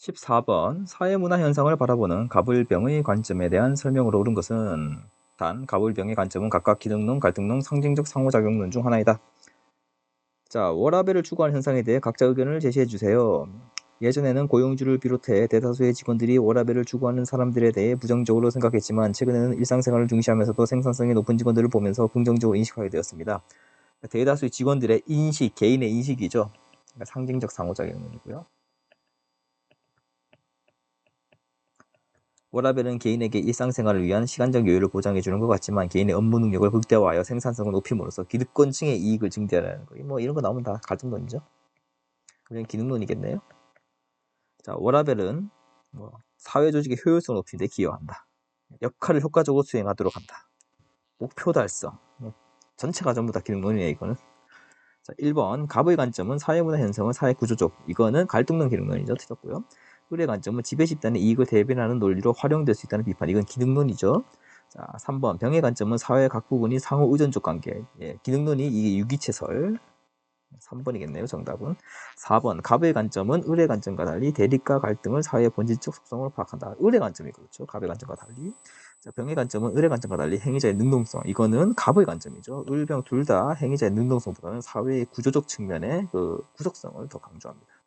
14번 사회문화 현상을 바라보는 가불병의 관점에 대한 설명으로 옳은 것은 단 가불병의 관점은 각각 기능론, 갈등론, 상징적 상호작용론 중 하나이다. 자, 워라밸을 추구하는 현상에 대해 각자 의견을 제시해 주세요. 예전에는 고용주를 비롯해 대다수의 직원들이 워라밸을 추구하는 사람들에 대해 부정적으로 생각했지만 최근에는 일상생활을 중시하면서도 생산성이 높은 직원들을 보면서 긍정적으로 인식하게 되었습니다. 대다수의 직원들의 인식, 개인의 인식이죠. 상징적 상호작용론이고요. 워라밸은 개인에게 일상생활을 위한 시간적 여유를 보장해 주는 것 같지만 개인의 업무 능력을 극대화하여 생산성을 높임으로써 기득권층의 이익을 증대하는 거. 뭐 이런 거 나오면 다 갈등론이죠. 그냥 기능론이겠네요. 자, 워라밸은 뭐 사회 조직의 효율성을 높이는 데 기여한다. 역할을 효과적으로 수행하도록 한다. 목표 달성. 뭐 전체가 전부 다 기능론이에요, 이거는. 자, 1번 갑의 관점은 사회문화 현상은 사회 구조적. 이거는 갈등론 기능론이죠. 틀렸고요. 꿀의 관점은 지배 집단의 이익을 대변하는 논리로 활용될 수 있다는 비판. 이건 기능론이죠. 자, 3번 병의 관점은 사회 각 부분이 상호 의존적 관계. 예, 기능론이 이게 유기체설. 3번이겠네요. 정답은. 4번 갑의 관점은 을의 관점과 달리 대립과 갈등을 사회의 본질적 속성으로 파악한다. 을의 관점이 그렇죠. 갑의 관점과 달리. 자, 병의 관점은 을의 관점과 달리 행위자의 능동성. 이거는 갑의 관점이죠. 을, 병 둘 다 행위자의 능동성보다는 사회의 구조적 측면의 그 구속성을 더 강조합니다.